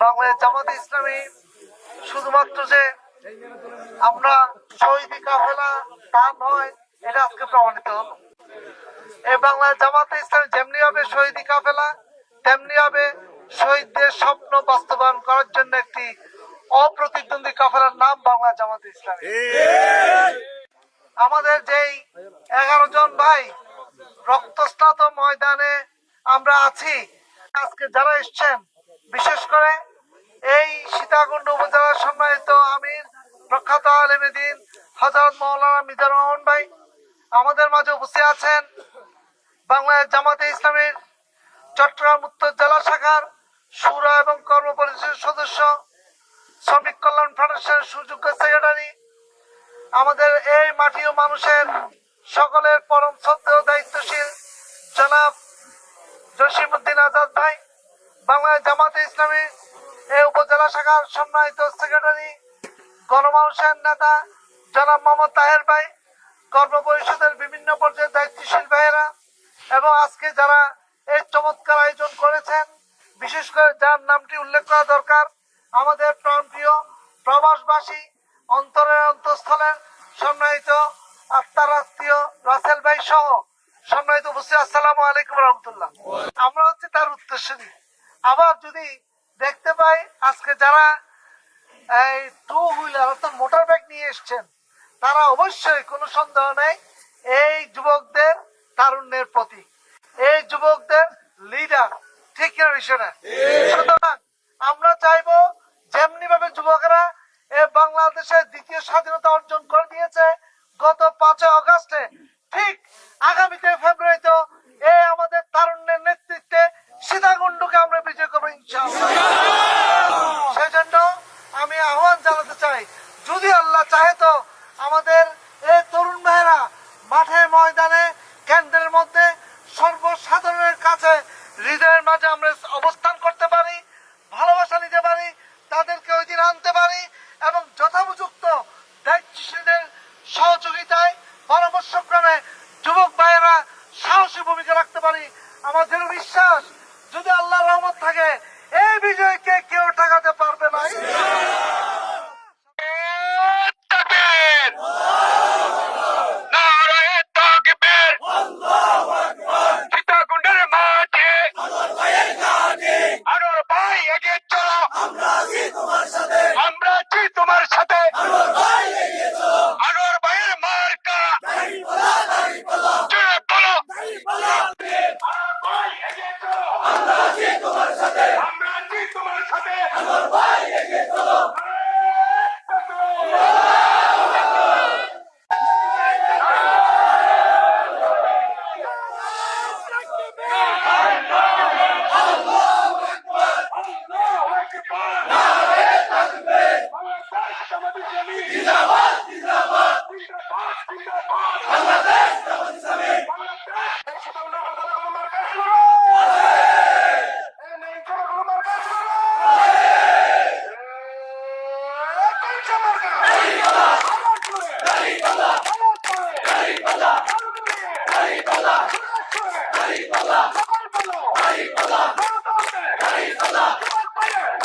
বাংলাদেশ জামাত ইসলামী শুধুমাত্র যে আমরা শহীদ কাফেলা দান হয় এটা আজকে প্রমাণিত এই বাংলার জামাতে ইসলাম যেমনি হবে শহীদ কাফেলা, তেমনি হবে শহীদদের স্বপ্ন বাস্তবায়ন করার জন্য একটি অপ্রতিদ্বন্দ্বী কাফেলার নাম বাংলা জামাতে ইসলামী। আমাদের যেই এগারো জন ভাই রক্তস্নাত ময়দানে আমরা আছি, আজকে যারা এসছেন, বিশেষ করে এই সীতাকুণ্ড উপজেলার সম্মানিত আমির প্রখ্যাত আলেমেদিন হজরত মৌলানা মিজানুর রহমান ভাই। আমাদের মাঝে উপস্থিত আছেন বাংলাদেশ জামাতে ইসলামীর চট্টগ্রাম উত্তর জেলা শাখার সুরা এবং কর্ম পরিষদের সদস্য, শ্রমিক কল্যাণ ফেডারেশনের সুযোগ্য সেক্রেটারি আমাদের এই মাটি ও মানুষের সকলের পরম শ্রদ্ধেয় দায়িত্বশীল। জনাব জসিমুদ্দিন আজাদ ভাই, বাংলায় জামাতে ইসলামী এই উপজেলা শাখার সম্মানিত সেক্রেটারি, গণমানুষের নেতা জনাব মোহাম্মদ তাহের ভাই, কর্ম পরিষদের বিভিন্ন পর্যায়ের দায়িত্বশীল ভাইয়েরা এবং আজকে যারা এই চমৎকার আয়োজন করেছেন, বিশেষ করে যার নামটি উল্লেখ করা দরকার, আমাদের প্রাণপ্রিয় প্রবাসবাসী অন্তরের অন্তঃস্থলের সম্মানিত আত্মারাত্মীয় রাসেল ভাই সহ সম্মানিত উপস্থিত। আসসালামু আলাইকুম রহমতুল্লাহ। আমরা হচ্ছে তার উত্তরসূরি আবার যদি দেখতে পাই, আজকে যারা এই টু হুইলার অর্থাৎ মোটর বাইক নিয়ে এসছেন, তারা অবশ্যই কোনো সন্দেহ নেই, এই যুবকদের তারুণ্যের প্রতীক। এই যুবকদের লিডার ঠিক কিনা সুতরাং আমরা চাইব বাংলাদেশের দ্বিতীয় স্বাধীনতা অর্জন করে দিয়েছে গত পাঁচই অগস্টে ঠিক আগামীতে ফেব্রুয়ারিতে এই আমাদের তারুণ্যের নেতৃত্বে সীতাকুণ্ডকে আমরা বিজয় করব, ইনশাআল্লাহ। সেজন্য আমি আহ্বান জানাতে চাই, যদি আল্লাহ চাহে তো আমাদের এই তরুণ ভাইয়েরা মাঠে ময়দানে, কেন্দ্রের মধ্যে সর্বসাধারণের কাছে হৃদয়ের মাঝে আমরা অবস্থান ভূমিকা রাখতে পারি? আমাদের বিশ্বাস, যদি আল্লাহ রহমত থাকে, এই বিজয়কে কেউ ঠেকাতে পারবে না। Hariballah! Hariballah! Hariballah! Hariballah!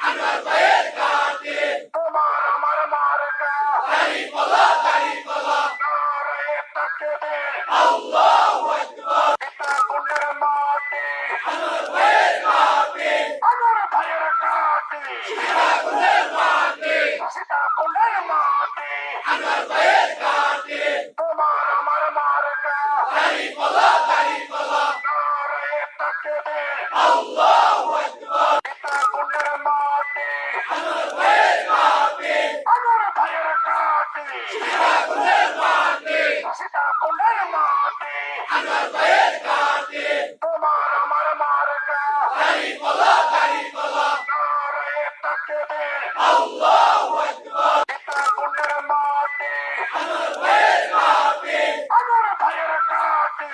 আমার ভাইয়ের Anwar Bayar Kati! Anwar Bayar Kati!